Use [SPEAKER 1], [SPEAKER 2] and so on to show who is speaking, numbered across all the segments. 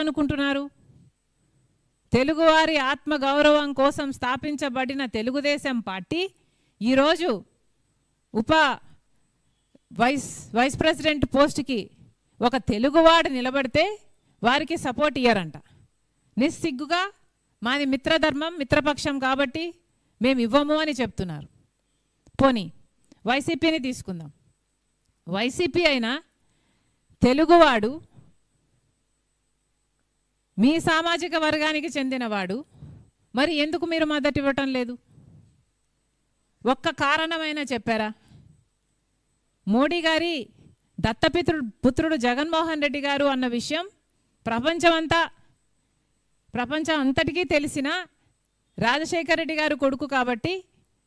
[SPEAKER 1] అనుకుంటున్నారు? తెలుగువారి ఆత్మగౌరవం కోసం స్థాపించబడిన తెలుగుదేశం పార్టీ ఈరోజు ఉప వైస్ వైస్ ప్రెసిడెంట్ పోస్ట్కి ఒక తెలుగువాడు నిలబడితే వారికి సపోర్ట్ ఇయ్యరంట. నిస్సిగ్గుగా మాది మిత్రధర్మం మిత్రపక్షం కాబట్టి మేము ఇవ్వము అని చెప్తున్నారు. పోనీ వైసీపీని తీసుకుందాం. వైసీపీ అయినా తెలుగువాడు మీ సామాజిక వర్గానికి చెందినవాడు. మరి ఎందుకు మీరు మద్దతు ఇవ్వటం లేదు? ఒక్క కారణమైనా చెప్పారా? మోడీ గారి దత్తపిత్రుడు పుత్రుడు జగన్మోహన్ రెడ్డి గారు అన్న విషయం ప్రపంచమంతా ప్రపంచం అంతటికీ తెలిసిన రాజశేఖర రెడ్డి గారు కొడుకు కాబట్టి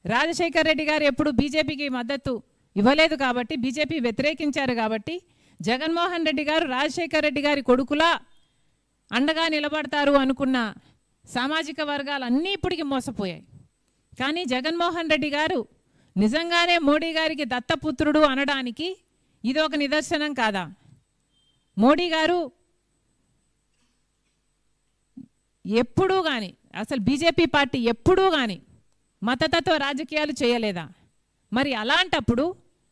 [SPEAKER 1] రాజశేఖర రెడ్డి గారు ఎప్పుడు బీజేపీకి మద్దతు ఇవ్వలేదు కాబట్టి బీజేపీ వ్యతిరేకించారు కాబట్టి జగన్మోహన్ రెడ్డి గారు రాజశేఖర రెడ్డి గారి కొడుకులా అండగా నిలబడతారు అనుకున్న సామాజిక వర్గాలు అన్నీ ఇప్పటికి మోసపోయాయి. కానీ జగన్మోహన్ రెడ్డి గారు నిజంగానే మోడీ గారికి దత్తపుత్రుడు అనడానికి ఇది ఒక నిదర్శనం కాదా? మోడీ గారు ఎప్పుడూ కానీ అసలు బీజేపీ పార్టీ ఎప్పుడూ కానీ మతతత్వ రాజకీయాలు చేయలేదా? మరి అలాంటప్పుడు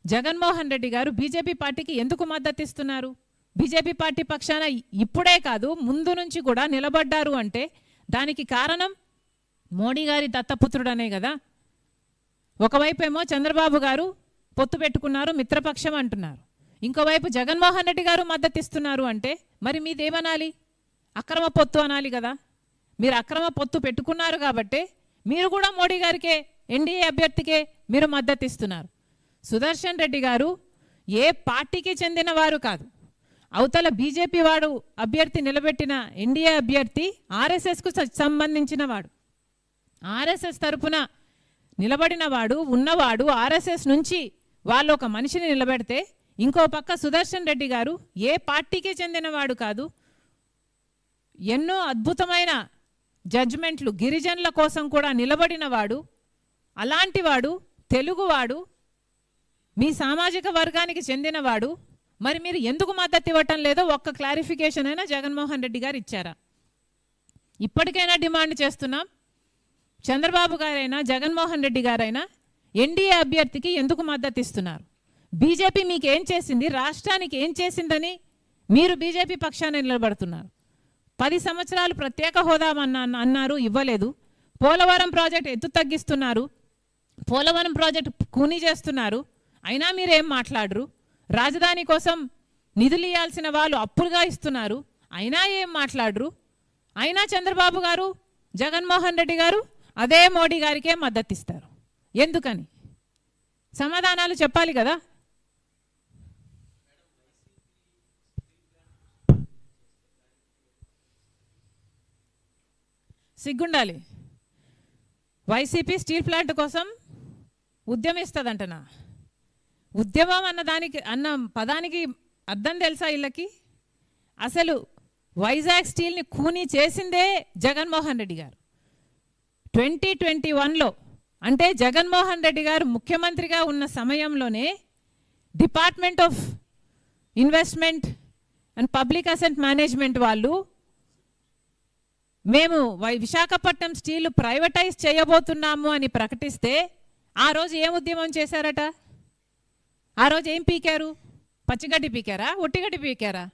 [SPEAKER 1] జగన్మోహన్ రెడ్డి గారు బీజేపీ పార్టీకి ఎందుకు మద్దతు ఇస్తున్నారు బీజేపీ పార్టీ పక్షాన ఇప్పుడే కాదు ముందు నుంచి కూడా నిలబడ్డారు అంటే దానికి కారణం మోడీ గారి దత్తపుత్రుడనే కదా. ఒకవైపు ఏమో చంద్రబాబు గారు పొత్తు పెట్టుకున్నారు మిత్రపక్షం అంటున్నారు. ఇంకోవైపు జగన్మోహన్ రెడ్డి గారు మద్దతు ఇస్తున్నారు అంటే మరి మీదేమనాలి? అక్రమ పొత్తు అనాలి కదా. మీరు అక్రమ పొత్తు పెట్టుకున్నారు కాబట్టే మీరు కూడా మోడీ గారికే ఎన్డీఏ అభ్యర్థికే మీరు మద్దతు ఇస్తున్నారు సుదర్శన్ రెడ్డి గారు ఏ పార్టీకి చెందిన వారు కాదు. అవతల బీజేపీ వాడు అభ్యర్థి నిలబెట్టిన ఎన్డీఏ అభ్యర్థి ఆర్ఎస్ఎస్కు సంబంధించిన వాడు. ఆర్ఎస్ఎస్ తరపున నిలబడిన వాడు ఉన్నవాడు ఆర్ఎస్ఎస్ నుంచి వాళ్ళు ఒక మనిషిని నిలబెడితే ఇంకో పక్క సుదర్శన్ రెడ్డి గారు ఏ పార్టీకే చెందినవాడు కాదు. ఎన్నో అద్భుతమైన జడ్జ్మెంట్లు గిరిజనుల కోసం కూడా నిలబడిన వాడు తెలుగువాడు మీ సామాజిక వర్గానికి చెందినవాడు మరి మీరు ఎందుకు మద్దతు ఇవ్వటం లేదో ఒక్క క్లారిఫికేషన్ అయినా జగన్మోహన్ రెడ్డి గారు ఇచ్చారా? ఇప్పటికైనా డిమాండ్ చేస్తున్నాం. చంద్రబాబు గారైనా జగన్మోహన్ రెడ్డి గారైనా ఎన్డీఏ అభ్యర్థికి ఎందుకు మద్దతు ఇస్తున్నారు? బీజేపీ మీకు ఏం చేసింది? రాష్ట్రానికి ఏం చేసిందని మీరు బీజేపీ పక్షాన నిలబడుతున్నారు. పది సంవత్సరాలు ప్రత్యేక హోదా అన్న అన్నారు ఇవ్వలేదు. పోలవరం ప్రాజెక్ట్ ఎత్తు తగ్గిస్తున్నారు. పోలవరం ప్రాజెక్ట్ కూనీ చేస్తున్నారు. అయినా మీరేం మాట్లాడరు? రాజధాని కోసం నిధులు ఇవ్వాల్సిన వాళ్ళు అప్పులుగా ఇస్తున్నారు. అయినా ఏం మాట్లాడరు? అయినా చంద్రబాబు గారు జగన్మోహన్ రెడ్డి గారు అదే మోడీ గారికే మద్దతు ఇస్తారు ఎందుకని? సమాధానాలు చెప్పాలి కదా? సిగ్గుండాలి. వైసీపీ స్టీల్ ప్లాంట్ కోసం ఉద్యమిస్తుందంటనా? ఉద్యమం అన్న దానికి అన్న పదానికి అర్థం తెలుసా వీళ్ళకి? అసలు వైజాగ్ స్టీల్ని కూనీ చేసిందే జగన్మోహన్ రెడ్డి గారు. ట్వంటీ ట్వంటీ వన్లో అంటే జగన్మోహన్ రెడ్డి గారు ముఖ్యమంత్రిగా ఉన్న సమయంలోనే department of investment and public asset management వాళ్ళు మేము వై విశాఖపట్నం స్టీల్ ప్రైవేటైజ్ చేయబోతున్నాము అని ప్రకటిస్తే ఆ రోజు ఏం ఉద్యమం చేశారట? ఆ రోజు ఏం పీకారు? పచ్చిగడ్డి పీకారా? ఒట్టిగడ్డి పీకారా?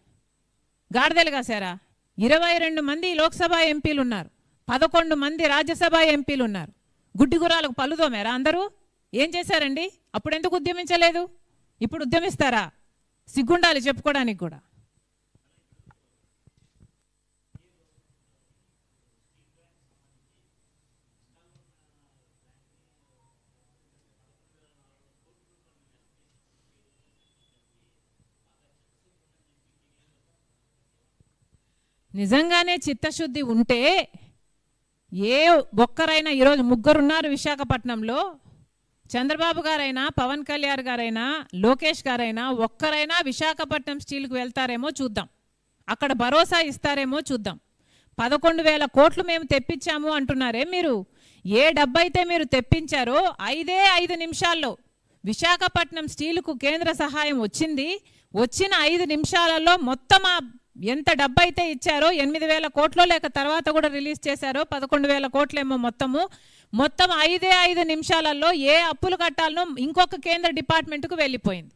[SPEAKER 1] గాడిదలు కాసారా ఇరవై రెండు మంది లోక్సభ ఎంపీలు ఉన్నారు. పదకొండు మంది రాజ్యసభ ఎంపీలు ఉన్నారు. గుడ్డి గుర్రాలకు పళ్ళు అందరూ? ఏం చేశారండి? అప్పుడు ఎందుకు ఉద్యమించలేదు? ఇప్పుడు ఉద్యమిస్తారా? సిగ్గుండాలి చెప్పుకోవడానికి కూడా. నిజంగానే చిత్తశుద్ధి ఉంటే ఏ ఒక్కరైనా ఈరోజు ముగ్గురున్నారు విశాఖపట్నంలో. చంద్రబాబు గారైనా పవన్ కళ్యాణ్ గారైనా లోకేష్ గారైనా ఒక్కరైనా విశాఖపట్నం స్టీల్కి వెళ్తారేమో చూద్దాం. అక్కడ భరోసా ఇస్తారేమో చూద్దాం. పదకొండు వేల కోట్లు మేము తెప్పించాము అంటున్నారే మీరు. ఏ డబ్బైతే మీరు తెప్పించారో ఐదే ఐదు నిమిషాల్లో విశాఖపట్నం స్టీలుకు కేంద్ర సహాయం వచ్చింది. వచ్చిన ఐదు నిమిషాలలో మొత్తం ఆ ఎంత డబ్బు అయితే ఇచ్చారో ఎనిమిది వేల కోట్లు లేక తర్వాత కూడా రిలీజ్ చేశారో పదకొండు వేల కోట్లేమో మొత్తము. మొత్తం ఐదే ఐదు నిమిషాలలో ఏ అప్పులు కట్టాలనో ఇంకొక కేంద్ర డిపార్ట్మెంట్కు వెళ్ళిపోయింది.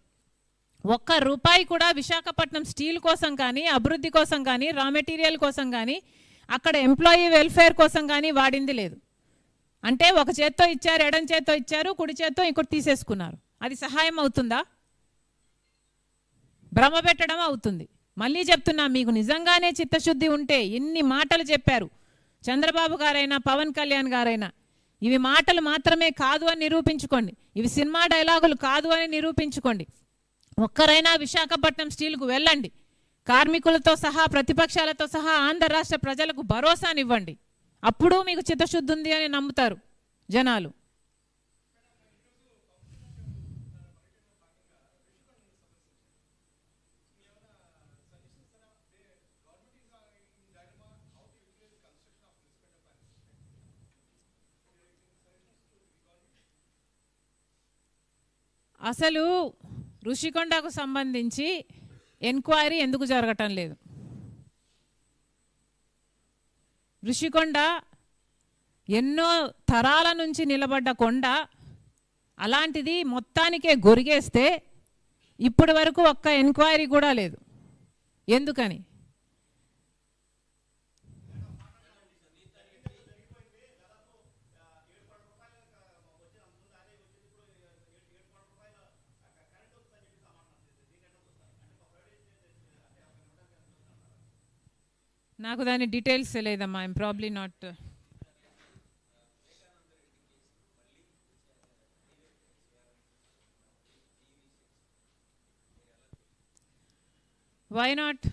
[SPEAKER 1] ఒక్క రూపాయి కూడా విశాఖపట్నం స్టీల్ కోసం కానీ అభివృద్ధి కోసం కానీ రా మెటీరియల్ కోసం కానీ అక్కడ ఎంప్లాయీ వెల్ఫేర్ కోసం కానీ వాడింది లేదు. అంటే ఒక చేత్తో ఇచ్చారు ఎడం చేత్తో ఇచ్చారు కుడి చేత్తో ఇక్కడ తీసేసుకున్నారు. అది సహాయం అవుతుందా? భ్రమ పెట్టడం అవుతుంది మళ్ళీ చెప్తున్నా మీకు నిజంగానే చిత్తశుద్ధి ఉంటే ఎన్ని మాటలు చెప్పారు. చంద్రబాబు గారైనా పవన్ కళ్యాణ్ గారైనా ఇవి మాటలు మాత్రమే కాదు అని నిరూపించుకోండి. ఇవి సినిమా డైలాగులు కాదు అని నిరూపించుకోండి. ఒక్కరైనా విశాఖపట్నం స్టీల్కు వెళ్ళండి. కార్మికులతో సహా ప్రతిపక్షాలతో సహా ఆంధ్ర రాష్ట్ర ప్రజలకు భరోసానివ్వండి. అప్పుడు మీకు చిత్తశుద్ధి ఉంది అని నమ్ముతారు జనాలు. అసలు ఋషికొండకు సంబంధించి ఎంక్వైరీ ఎందుకు జరగటం లేదు? ఋషికొండ ఎన్నో తరాల నుంచి నిలబడ్డ కొండ అలాంటిది మొత్తానికే గొరిగేస్తే ఇప్పటి వరకు ఒక్క ఎంక్వైరీ కూడా లేదు. ఎందుకని? నాకు దాని డీటెయిల్స్ తెలియదమ్మా I'm probably not why not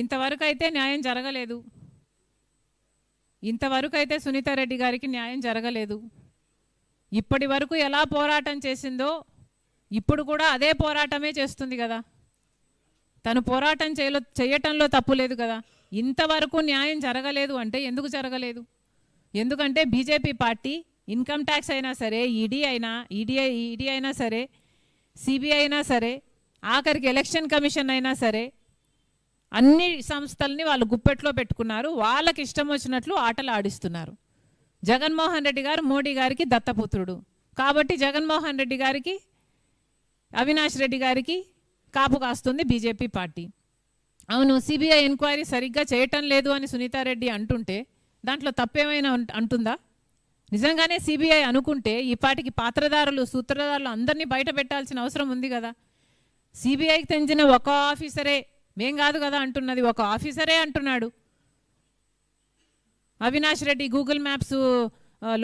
[SPEAKER 1] ఇంతవరకు అయితే న్యాయం జరగలేదు. ఇంతవరకు అయితే సునీతారెడ్డి గారికి న్యాయం జరగలేదు. ఇప్పటి వరకు ఎలా పోరాటం చేసిందో ఇప్పుడు కూడా అదే పోరాటమే చేస్తుంది కదా. తను పోరాటం చేయలో చేయటంలో తప్పు లేదు కదా. ఇంతవరకు న్యాయం జరగలేదు అంటే ఎందుకు జరగలేదు? ఎందుకంటే బీజేపీ పార్టీ ఇన్కమ్ ట్యాక్స్ అయినా సరే ఈడీ అయినా ఈడీ ఈడీ అయినా సరే సిబిఐ అయినా సరే ఆఖరికి ఎలక్షన్ కమిషన్ అయినా సరే అన్ని సంస్థల్ని వాళ్ళు గుప్పెట్లో పెట్టుకున్నారు. వాళ్ళకి ఇష్టం వచ్చినట్లు ఆటలు ఆడిస్తున్నారు. జగన్మోహన్ రెడ్డి గారు మోడీ గారికి దత్తపుత్రుడు. కాబట్టి జగన్మోహన్ రెడ్డి గారికి అవినాష్ రెడ్డి గారికి కాపు కాస్తుంది బీజేపీ పార్టీ. అవును సిబిఐ ఎంక్వైరీ సరిగ్గా చేయటం లేదు అని సునీతారెడ్డి అంటుంటే దాంట్లో తప్పేమైనా అంటుందా? నిజంగానే సిబిఐ అనుకుంటే ఈ పాటికి పాత్రదారులు సూత్రధారులు అందరినీ బయట పెట్టాల్సిన అవసరం ఉంది కదా. సిబిఐకి తెంచిన ఒక ఆఫీసరే మేం కాదు కదా అంటున్నది ఒక ఆఫీసరే అంటున్నాడు. Avinash Reddy Google maps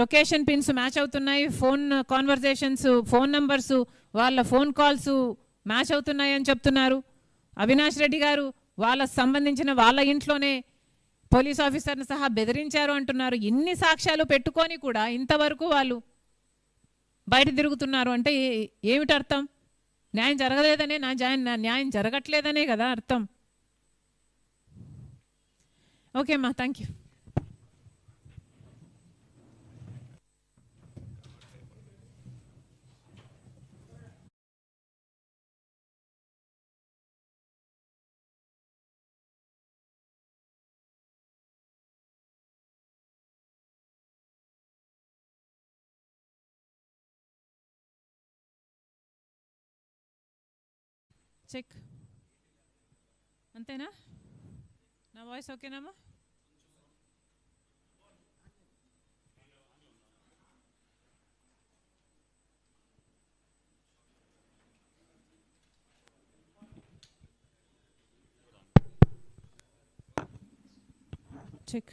[SPEAKER 1] location pins match అవుతున్నాయి ఫోన్ కాన్వర్జేషన్స్ ఫోన్ నంబర్స్ వాళ్ళ ఫోన్ కాల్స్ మ్యాచ్ అవుతున్నాయి అని చెప్తున్నారు. అవినాష్ రెడ్డి గారు వాళ్ళకు సంబంధించిన వాళ్ళ ఇంట్లోనే పోలీస్ ఆఫీసర్ని సహా బెదిరించారు అంటున్నారు. ఇన్ని సాక్ష్యాలు పెట్టుకొని కూడా ఇంతవరకు వాళ్ళు బయట తిరుగుతున్నారు అంటే ఏమిటి అర్థం? న్యాయం జరగలేదనే నా జాయిన్ నా న్యాయం జరగట్లేదనే కదా అర్థం? ఓకే అమ్మా థ్యాంక్ యూ చెక్ అంతేనా నా వాయిస్ ఓకేనామా చెక్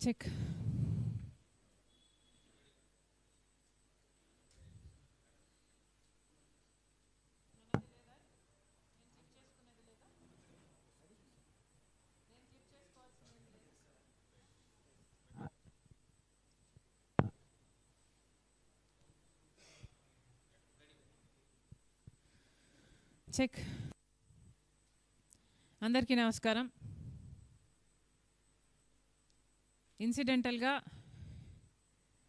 [SPEAKER 1] చెక్ చెక్ అందరికీ నమస్కారం. ఇన్సిడెంటల్గా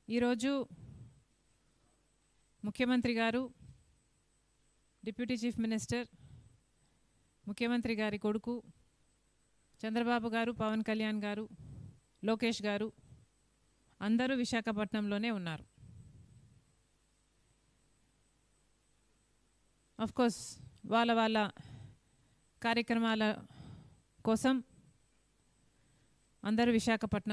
[SPEAKER 1] ఈరోజు ముఖ్యమంత్రి గారు డిప్యూటీ చీఫ్ మినిస్టర్ ముఖ్యమంత్రి గారి కొడుకు చంద్రబాబు గారు పవన్ కళ్యాణ్ గారు లోకేష్ గారు అందరూ విశాఖపట్నంలోనే ఉన్నారు. కోర్స్ వాళ్ళ వాళ్ళ కార్యక్రమాల కోసం అందరూ విశాఖపట్నం